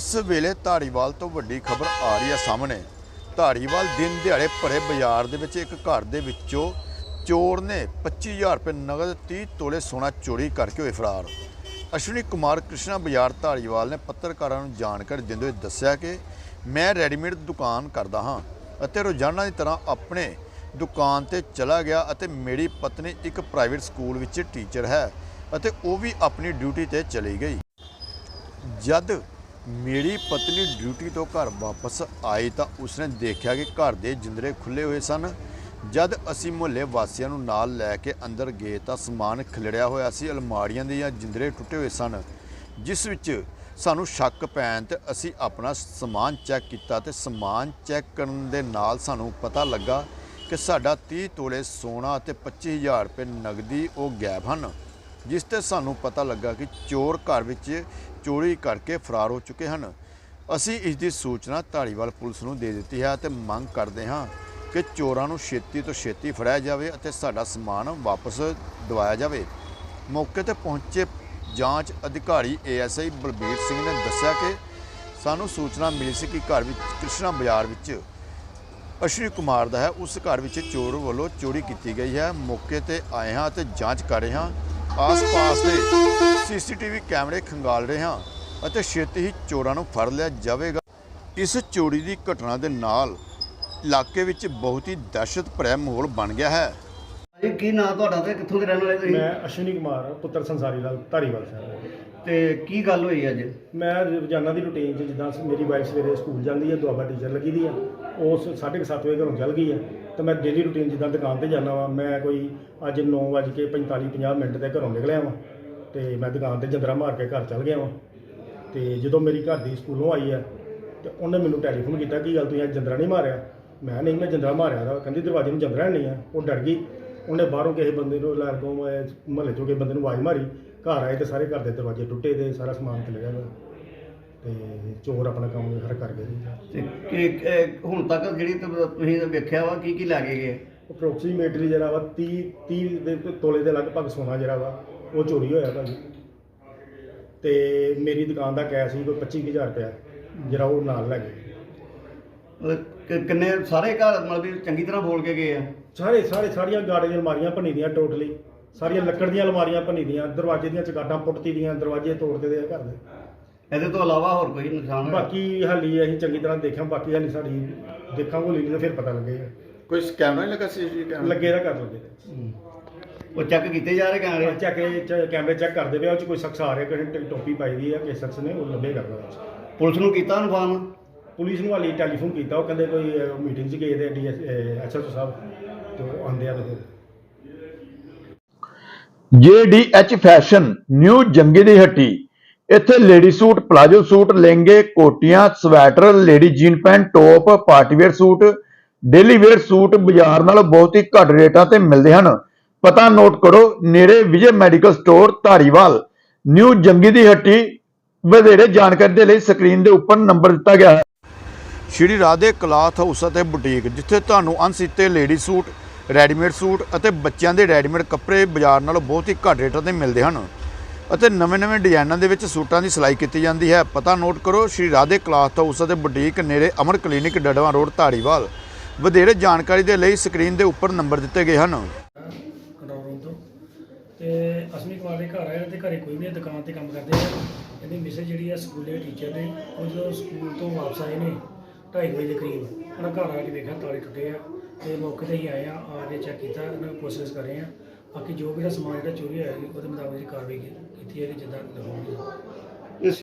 ਇਸ ਵੇਲੇ ਧਾਰੀਵਾਲ ਤੋਂ ਵੱਡੀ ਖਬਰ ਆ ਰਹੀ ਹੈ ਸਾਹਮਣੇ। ਧਾਰੀਵਾਲ ਦਿਨ ਦਿਹਾੜੇ ਭਰੇ ਬਾਜ਼ਾਰ ਦੇ ਵਿੱਚ ਇੱਕ ਘਰ ਦੇ ਵਿੱਚੋਂ ਚੋਰ ਨੇ 25000 ਰੁਪਏ ਨਗਦ 30 ਤੋਲੇ ਸੋਨਾ ਚੋਰੀ ਕਰਕੇ ਹੋਏ ਫਰਾਰ। ਅਸ਼ਵਨੀ ਕੁਮਾਰ ਕ੍ਰਿਸ਼ਨਾ ਬਾਜ਼ਾਰ ਧਾਰੀਵਾਲ ਨੇ ਪੱਤਰਕਾਰਾਂ ਨੂੰ ਜਾਣਕਾਰੀ ਦਿੰਦੇ ਹੋਏ ਦੱਸਿਆ ਕਿ ਮੈਂ ਰੈਡੀਮੇਡ ਦੁਕਾਨ ਕਰਦਾ ਹਾਂ ਅਤੇ ਰੋਜ਼ਾਨਾ ਦੀ ਤਰ੍ਹਾਂ ਆਪਣੇ ਦੁਕਾਨ ਤੇ ਚਲਾ ਗਿਆ ਅਤੇ ਮੇਰੀ ਪਤਨੀ ਇੱਕ ਪ੍ਰਾਈਵੇਟ ਸਕੂਲ ਵਿੱਚ ਟੀਚਰ ਹੈ ਅਤੇ ਉਹ ਵੀ ਆਪਣੀ ਡਿਊਟੀ ਤੇ ਚਲੀ ਗਈ। ਜਦ ਮੇਰੀ ਪਤਨੀ ਡਿਊਟੀ ਤੋਂ ਘਰ ਵਾਪਸ ਆਈ ਤਾਂ ਉਸਨੇ ਦੇਖਿਆ ਕਿ ਘਰ ਦੇ ਜਿੰਦਰੇ ਖੁੱਲੇ ਹੋਏ ਸਨ। ਜਦ ਅਸੀਂ ਮੁਹੱਲੇ ਵਾਸੀਆਂ ਨੂੰ ਨਾਲ ਲੈ ਕੇ ਅੰਦਰ ਗਏ ਤਾਂ ਸਮਾਨ ਖਿਲੜਿਆ ਹੋਇਆ ਸੀ, ਅਲਮਾਰੀਆਂ ਦੇ ਜਾਂ ਜਿੰਦਰੇ ਟੁੱਟੇ ਹੋਏ ਸਨ, ਜਿਸ ਵਿੱਚ ਸਾਨੂੰ ਸ਼ੱਕ ਪੈਣ ਤੇ ਅਸੀਂ ਆਪਣਾ ਸਮਾਨ ਚੈੱਕ ਕੀਤਾ ਤੇ ਸਮਾਨ ਚੈੱਕ ਕਰਨ ਦੇ ਨਾਲ ਸਾਨੂੰ ਪਤਾ ਲੱਗਾ ਕਿ ਸਾਡਾ 30 ਤੋਲੇ ਸੋਨਾ ਅਤੇ 25000 ਰੁਪਏ ਨਗਦੀ ਉਹ ਗਾਇਬ ਹਨ। ਜਿਸ ਤੇ ਸਾਨੂੰ ਪਤਾ ਲੱਗਾ ਕਿ ਚੋਰ ਘਰ ਵਿੱਚ ਚੋਰੀ ਕਰਕੇ ਫਰਾਰ ਹੋ ਚੁੱਕੇ ਹਨ। ਅਸੀਂ ਇਸ ਦੀ ਸੂਚਨਾ ਧਾਰੀਵਾਲ ਪੁਲਿਸ ਨੂੰ ਦੇ ਦਿੱਤੀ ਹੈ ਅਤੇ ਮੰਗ ਕਰਦੇ ਹਾਂ ਕਿ ਚੋਰਾਂ ਨੂੰ ਛੇਤੀ ਤੋਂ ਛੇਤੀ ਫੜਿਆ ਜਾਵੇ ਅਤੇ ਸਾਡਾ ਸਮਾਨ ਵਾਪਸ ਦਿਵਾਇਆ ਜਾਵੇ। ਮੌਕੇ ਤੇ ਪਹੁੰਚੇ ਜਾਂਚ ਅਧਿਕਾਰੀ ਏਐਸਆਈ ਬਲਬੀਰ ਸਿੰਘ ਨੇ ਦੱਸਿਆ ਕਿ ਸਾਨੂੰ ਸੂਚਨਾ ਮਿਲੀ ਸੀ ਕਿ ਘਰ ਵਿੱਚ ਕ੍ਰਿਸ਼ਨਾ ਬਾਜ਼ਾਰ ਵਿੱਚ ਅਸ਼ਵਨੀ ਕੁਮਾਰ ਦਾ ਹੈ। ਉਸ ਘਰ ਵਿੱਚ ਚੋਰ ਵੱਲੋਂ ਚੋਰੀ ਕੀਤੀ ਗਈ ਹੈ। ਮੌਕੇ ਤੇ ਆਏ ਹਾਂ ਅਤੇ ਜਾਂਚ ਕਰ ਰਹੇ ਹਾਂ ਆਸ-ਪਾਸ ਦੇ ਸੀਸੀਟੀਵੀ ਕੈਮਰੇ ਖੰਗਾਲ ਰਹੇ ਹਾਂ ਅਤੇ ਛੇਤੀ ਹੀ ਚੋਰਾਂ ਨੂੰ ਫੜ ਲਿਆ ਜਾਵੇਗਾ। ਇਸ ਚੋਰੀ ਦੀ ਘਟਨਾ ਦੇ ਨਾਲ ਇਲਾਕੇ ਵਿੱਚ ਬਹੁਤ ਹੀ ਦਹਿਸ਼ਤ ਭਰਿਆ ਮਾਹੌਲ ਬਣ ਗਿਆ ਹੈ। ਜੀ ਕੀ ਨਾਂ ਤੁਹਾਡਾ ਤੇ ਕਿੱਥੋਂ ਦੇ ਰਹਿਣ ਵਾਲੇ ਤੁਸੀਂ? ਮੈਂ ਅਸ਼ਵਨੀ ਕੁਮਾਰ ਪੁੱਤਰ ਸੰਸਾਰੀ ਲਾਲ ਧਾਰੀਵਾਲ ਸਾਹਿਬ। ਤੇ ਕੀ ਗੱਲ ਹੋਈ ਅੱਜ? ਮੈਂ ਰੋਜ਼ਾਨਾ ਦੀ ਰੁਟੀਨ 'ਚ ਜਿੱਦਾਂ ਮੇਰੀ ਵਾਈਫ ਸਵੇਰੇ ਸਕੂਲ ਜਾਂਦੀ ਹੈ ਦੁਆਬਾ ਟੀਚਰ ਲੱਗੀ ਦੀ ਆ। ਉਸ 7:30 ਵਜੇ ਘਰੋਂ ਚੱਲ ਗਈ ਆ। ਤੇ ਮੈਂ ਡੇਲੀ ਰੁਟੀਨ ਜਿੱਦਾਂ ਦੁਕਾਨ ਤੇ ਜਾਂਦਾ ਵਾਂ ਮੈਂ ਕੋਈ ਅੱਜ 9:45 50 ਮਿੰਟ ਤੇ ਘਰੋਂ ਨਿਕਲਿਆ ਵਾਂ। ਤੇ ਮੈਂ ਦੁਕਾਨ ਤੇ ਜੰਦਰਾ ਮਾਰ ਕੇ ਘਰ ਚੱਲ ਗਿਆ ਵਾਂ। ਤੇ ਜਦੋਂ ਮੇਰੀ ਘਰ ਦੀ ਸਕੂਲੋਂ ਆਈ ਆ ਤੇ ਉਹਨੇ ਮੈਨੂੰ ਟੈਲੀਫੋਨ ਕੀਤਾ ਕੀ ਗੱਲ ਤੁਸੀਂ ਅੱਜ ਜੰਦਰਾ ਨਹੀਂ ਮਾਰਿਆ? ਮੈਂ ਨਹੀਂ ਮੈਂ ਜੰਦਰਾ ਮਾਰਿਆ ਦਾ ਕਹਿੰਦੀ ਦਰਵਾਜ਼ੇ ਨੂੰ ਜੰਦਰਾ ਨਹੀਂ ਆ। ਉਹ ਡਰ ਗਈ। ਉਹਨੇ ਬਾਹਰੋਂ ਕਿਸੇ ਬੰਦੇ ਨੂੰ ਲਾਗੋਂ ਮਹੱਲੇ ਚੋਂ ਕਿਸੇ ਬੰਦੇ ਨੂੰ ਆਵਾਜ਼ ਮਾਰੀ ਘਰ ਆਏ ਤੇ ਸਾਰੇ ਘਰ ਦੇ ਦਰਵਾਜ਼ੇ ਟੁੱਟੇ ਤੇ ਸਾਰਾ ਸਮਾਨ ਖਿਲ ਗਿਆ। ਤੇ ਚੋਰ ਆਪਣਾ ਕੰਮ ਹਰ ਕਰ ਗਏ ਤੇ ਕਿ ਇਹ ਹੁਣ ਤੱਕ ਜਿਹੜੀ ਤੁ- ਤੁਸੀਂ ਵੇਖਿਆ ਵਾ ਕੀ ਕੀ ਲੈ ਕੇ ਗਏ? ਅਪਰੋਕਸੀਮੇਟਲੀ ਜਿਹੜਾ ਵਾ 30 30 ਦੇ ਤੋਲੇ ਦੇ ਲਗਭਗ ਸੋਨਾ ਜਿਹੜਾ ਵਾ ਉਹ ਚੋਰੀ ਹੋਇਆ ਭਾਜੀ। ਤੇ ਮੇਰੀ ਦੁਕਾਨ ਦਾ ਕੈਸ਼ ਸੀ ਕੋਈ 25000 ਰੁਪਇਆ ਜਿਹੜਾ ਉਹ ਨਾਲ ਲੈ ਗਏ। ਮਤਲਬ ਕਿ- ਕਿੰਨੇ ਸਾਰੇ ਘਰ ਮਤਲਬ ਵੀ ਚੰਗੀ ਤਰ੍ਹਾਂ ਬੋਲ ਕੇ ਗਏ ਆ? ਸਾਰੇ ਸਾਰੇ ਸਾਰੀਆਂ ਗਾੜੇ ਦੀਆਂ ਅਲਮਾਰੀਆਂ ਭੰਨੀ ਦੀਆਂ ਟੋਟਲੀ। ਸਾਰੀਆਂ ਲੱਕੜ ਦੀਆਂ ਅਲਮਾਰੀਆਂ ਭੰਨੀ ਦੀਆਂ ਦਰਵਾਜ਼ੇ ਦੀਆਂ ਚਗਾਟਾਂ ਪੁੱਟਤੀ ਦੀਆਂ ਦਰਵਾਜ਼ੇ ਤੋੜਦੇ ਦੇ ਆ ਘਰ ਦੇ। ਇਹਦੇ ਤੋਂ ਇਲਾਵਾ ਹੋਰ ਕੋਈ ਨੁਕਸਾਨ ਹੋਇਆ? ਬਾਕੀ ਹਾਲੀ ਅਸੀਂ ਚੰਗੀ ਤਰ੍ਹਾਂ ਦੇਖਿਆ ਬਾਕੀ ਹਾਲੀ ਸਾਡੀ ਦੇਖਾਂਗੇ ਹੋਲੀ ਨਹੀਂ ਤਾਂ ਫਿਰ ਪਤਾ ਲੱਗੇਗਾ ਕੋਈ ਕੈਮਰਾ ਨਹੀਂ ਲੱਗਾ ਸੀਸੀਟੀਵੀ ਕੈਮਰਾ? ਲੱਗੇ ਦਾ ਕਰ ਲੱਗੇ। ਹੂੰ। ਉਹ ਚੈੱਕ ਕੀਤੇ ਜਾ ਰਹੇ ਕੈਮਰੇ? ਚੈੱਕ ਕੈਮਰੇ ਚੈੱਕ ਕਰਦੇ ਪਿਆ ਉਹ ਚ ਕੋਈ ਸ਼ਖਸ ਆ ਰਿਹਾ ਕਿਸੇ ਨੇ ਟੋਪੀ ਪਾਈ ਦੀ ਆ ਕਿਸੇ ਸ਼ਖਸ ਨੇ ਉਹ ਲੱਭੇ ਕਰਦਾ। ਪੁਲਿਸ ਨੂੰ ਕੀਤਾ ਇਨਫਾਰਮ ਪੁਲਿਸ ਨੂੰ ਹਾਲੀ ਟੈਲੀਫੋਨ ਕੀਤਾ, ਉਹ ਕਹਿੰਦੇ ਕੋਈ ਮੀਟਿੰਗ 'ਚ ਗਏ ਦੇ ਡੀਐਸ ਐਸਐਚਓ ਸਾਹਿਬ ਤੇ ਉਹ ਆਂਦੇ ਆ ਤੇ ਫਿਰ JDH ਫੈਸ਼ਨ, ਨਿਊ ਜੰਗੀ ਦੀ ਹੱਟੀ। ਇੱਥੇ ਲੇਡੀ ਸੂਟ, ਪਲਾਜੋ ਸੂਟ, ਲਹਿੰਗੇ, ਕੋਟੀਆਂ, sweater, lady jean pant, top partywear suit, daily wear suit ਬਾਜ਼ਾਰ ਨਾਲੋਂ ਬਹੁਤ ਹੀ ਘੱਟ ਰੇਟਾਂ ਤੇ ਮਿਲਦੇ ਹਨ। ਪਤਾ ਨੋਟ ਕਰੋ, ਨੇੜੇ Vijay medical store, Dhariwal. New Jangi ਦੀ ਹੱਟੀ, ਵਧੇਰੇ ਜਾਣਕਾਰੀ ਦੇ ਲਈ ਸਕਰੀਨ ਦੇ ਉੱਪਰ ਨੰਬਰ ਦਿੱਤਾ ਗਿਆ ਹੈ। ਸ਼੍ਰੀ ਰਾਧੇ ਕਲਾਥ ਹਾਊਸ ਅਤੇ ਬੁਟੀਕ, ਜਿੱਥੇ ਤੁਹਾਨੂੰ ਅਣਸੀਤੇ ਲੇਡੀ ਸੂਟ, ਰੈਡੀਮੇਡ ਸੂਟ ਅਤੇ ਬੱਚਿਆਂ ਦੇ ਰੈਡੀਮੇਡ ਕੱਪੜੇ ਬਾਜ਼ਾਰ ਨਾਲੋਂ ਬਹੁਤ ਹੀ ਘੱਟ ਰੇਟਾਂ ਤੇ ਮਿਲਦੇ ਹਨ ਅਤੇ ਨਵੇਂ-ਨਵੇਂ ਡਿਜ਼ਾਈਨਾਂ ਦੇ ਵਿੱਚ ਸੂਟਾਂ ਦੀ ਸਿਲਾਈ ਕੀਤੀ ਜਾਂਦੀ ਹੈ। ਪਤਾ ਨੋਟ ਕਰੋ, ਸ਼੍ਰੀ ਰਾਧੇ ਕਲਾਥ ਹਾਊਸ ਅਤੇ ਬੁਟੀਕ ਨੇੜੇ ਅਮਰ ਕਲੀਨਿਕ ਡੜਵਾ ਰੋਡ, ਧਾਰੀਵਾਲ। ਵਧੇਰੇ ਜਾਣਕਾਰੀ ਦੇ ਲਈ ਸਕਰੀਨ ਦੇ ਉੱਪਰ ਨੰਬਰ ਦਿੱਤੇ ਗਏ ਹਨ। ਤੇ। ਅਸ਼ਵਨੀ ਕੁਮਾਰ ਦੇ ਘਰ ਆਏ ਤੇ ਘਰੇ ਕੋਈ ਨਹੀਂ ਦੁਕਾਨ ਤੇ ਕੰਮ ਕਰਦੇ ਆ। ਇਹਦੀ ਮਿਸੇ ਜਿਹੜੀ ਆ ਸਕੂਲੇ ਟੀਚਰ ਨੇ, ਉਹ ਜਦੋਂ ਸਕੂਲ ਤੋਂ ਵਾਪਸ ਆਏ ਨੇ 2:30 ਵਜੇ ਦੇ ਕਰੀਬ ਉਹਨਾਂ ਘਰ ਆ ਕੇ ਵੇਖਿਆ ਤਾਲੇ ਟੁੱਟੇ ਆ ਤੇ ਮੌਕੇ ਤੇ ਹੀ ਆਏ ਆ ਆ ਕੇ ਚੈੱਕ ਕੀਤਾ ਇਹਨਾਂ ਨੂੰ ਕੋਸ਼ਿਸ਼ ਕਰ ਰਹੇ ਆ। ਬਾਕੀ ਜੋ ਵੀ ਦਾ ਸਮਾਨ ਜਿਹੜਾ ਚੋਰੀ ਹੋਇਆ ਜੀ, ਉਹਦੇ ਮੁਤਾਬਕ ਜੀ ਕਾਰਵਾਈ ਕੀ- ਕੀਤੀ ਹੈ ਕਿ ਜਿੱਦਾਂ ਲਗਾਉਣੀ